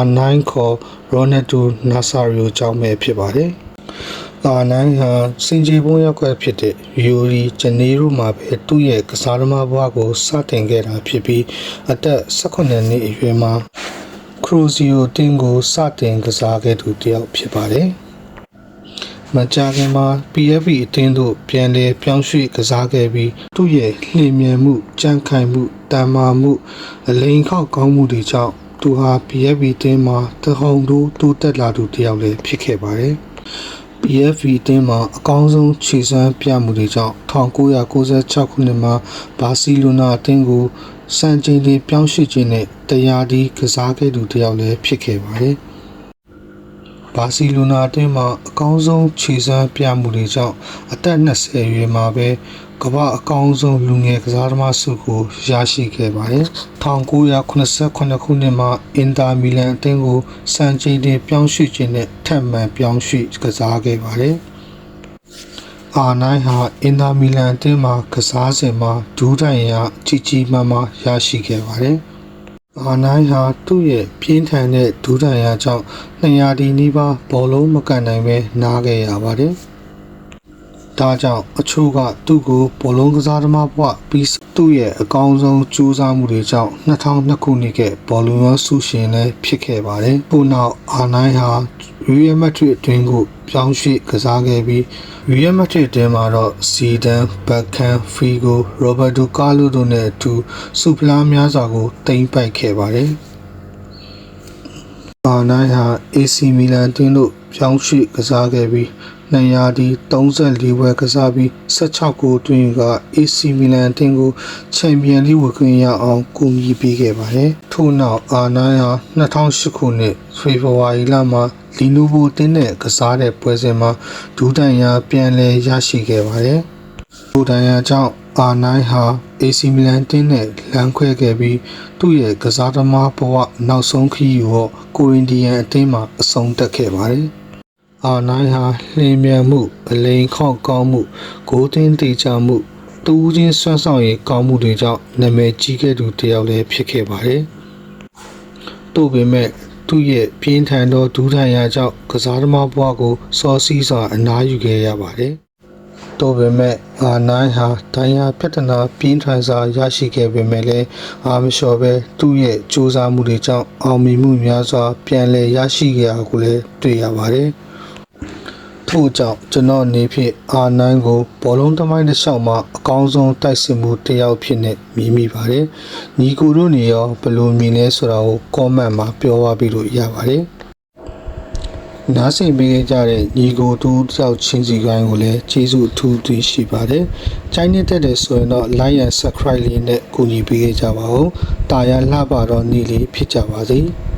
R9 ခေါ် Ronaldo Nazario ကြောင့်ပဲဖြစ်ပါတယ်။ R9 ဟာစင်ကြေဘုံရောက်ခွက်ဖြစ်တဲ့ Rio de Janeiro မှာပဲသူ့ရဲ့ကစားသမားဘဝကိုစတင်ခဲ့တာဖြစ်ပြီးအသက်18နှစ်အရွယ်မှာ Cruzeiro တင်းကိုစတင်ကစားခဲ့သူတစ်ယောက်ဖြစ်ပါတယ်။မကြာခင်မှာ PFP အသင်းသို့ပြန်လည်ပြောင်းရွှေ့ကစားခဲ့ပြီးသူ့ရဲ့လျင်မြန်မှုကြံ့ခိုင်မှုတန်မာမှုအလိန်ခောက်ကောင်းမှုတွေကြောင့် သူဟာ PFP အသင်းမှာတဟုန်ထိုးတိုးတက်လာသူတစ်ယောက်လည်းဖြစ်ခဲ့ပါတယ်။ PFV အသင်းမှာအကောင်းဆုံးခြေစွမ်းပြမှုတွေကြောင့်1996ခုနှစ်မှာဘာစီလိုနာအသင်းကိုစံချိန်လေးပြောင်းရွှေ့ခြင်းနဲ့တရားဒီကစားခဲ့သူတစ်ယောက်လည်းဖြစ်ခဲ့ပါတယ်။ဘာစီလိုနာအသင်းမှာအကောင်းဆုံးခြေစွမ်းပြမှုတွေကြောင့်အသက်20အရွယ်မှာပဲ ကမ္ဘာအကောင်းဆုံးလူငယ်ကစားသမားဆုကိုရရှိခဲ့ပါတယ်။1989ခုနှစ်မှာအင်တာမီလန်အသင်းကိုစံချိန်တင်ပြောင်းရွှေ့ခြင်းနဲ့ထပ်မံပြောင်းရွှေ့ကစားခဲ့ပါတယ်။ R9 ဟာအင်တာမီလန်အသင်းမှာကစားစဉ်မှာဒူးတိုင်ရကြီးကြီးမားမားရရှိခဲ့ပါတယ်။ R9 ဟာသူ့ရဲ့ပြင်းထန်တဲ့ဒူးတိုင်ရကြောင့်200ဒီနီးပါးဘောလုံးမကန်နိုင်ပဲနားခဲ့ရပါတယ်။ ဒါကြောင့်အချို့ကသူ့ကိုဘောလုံးကစားသမားဘဝပြီးသူ့ရဲ့အကောင်းဆုံးကြိုးစားမှုတွေကြောင့်2002ခုနှစ်ကဘောလုံးရောဆုရှင်လည်းဖြစ်ခဲ့ပါတယ်။ပို့နောက် R9 ဟာ Real Madrid အတွင်းကိုပြောင်းရွှေ့ကစားခဲ့ပြီး Real Madrid အတွင်းမှာတော့ Zidane, Beckham, Figo, Roberto Carlos တို့နဲ့အတူဆုဖလားများစွာကိုတင်ပိုက်ခဲ့ပါတယ်။ R9 ဟာ AC Milan တင်းတို့ ပြောင်းရွှေ့ကစားခဲ့ပြီး200ဒီ34ပွဲကစားပြီး16ဂိုးသွင်းက AC Milan တင်းကိုချန်ပီယံလိဝင်ခွင့်ရအောင်ကူညီပေးခဲ့ပါတယ်။ထို့နောက် R9 ဟာ2008ခုနှစ်ဖေဖော်ဝါရီလမှာလီနိုဗိုတင်းနဲ့ကစားတဲ့ပွဲစဉ်မှာဒူးတိုင်ယာပြန်လည်ရရှိခဲ့ပါတယ်။ဒူးတိုင်ယာကြောင့် R9 ဟာ AC Milan တင်းနဲ့လမ်းခွဲခဲ့ပြီးသူ့ရဲ့ကစားသမားဘဝနောက်ဆုံးခရီးကိုကိုရင်ဒီယန်အသင်းမှာအဆုံးသတ်ခဲ့ပါတယ်။ R9 ဟာလျင်မြန်မှု အလိန်ခောက်ကောင်းမှုဂိုးသွင်းတေချာမှုတူးချင်းဆွမ်းဆောင်ရည်ကောင်းမှုတွေကြောင့်နာမည်ကြီးခဲ့သူတစ်ယောက်လည်းဖြစ်ခဲ့ပါတယ်။သို့ပေမဲ့သူ့ရဲ့ပြင်းထန်သောဒူးထန်ရာကြောင့်ကစားသမားဘဝကိုစောစီးစွာအနားယူခဲ့ရပါတယ်။သို့ပေမဲ့အာနိုင်ဟာဒိုင်ယာပြဿနာပြင်းထန်စွာရရှိခဲ့ပေမဲ့လည်းအာမလျှော်ပဲသူ့ရဲ့စူးစမ်းမှုတွေကြောင့်အောင်မြင်မှုများစွာပြန်လည်ရရှိခဲ့တာကိုလည်းတွေ့ရပါတယ်။ ထို့ကြောင့်ကျွန်တော်အနေဖြင့်အာနိုင်ကိုဘောလုံးသမိုင်းတစ်လျှောက်မှာအကောင်းဆုံးတိုက်စစ်မှုတစ်ယောက်ဖြစ်နေမြင်မိပါတယ်။ညီကိုတို့နေရောဘယ်လိုမြင်လဲဆိုတာကို comment မှာပြောပါပြီးလို့ရပါတယ်။နားဆင်ပေးကြတဲ့ညီကိုတို့တယောက်ချင်းစီကိုင်းကိုလည်းကျေးဇူးအထူးတင်ရှိပါတယ်။ချိုင်းနေတဲ့တဲ့ဆိုရင်တော့ like and subscribe လေးနဲ့ကူညီပေးကြပါဦး။တာယာလှပတော့နေ့လေးဖြစ်ကြပါစေ။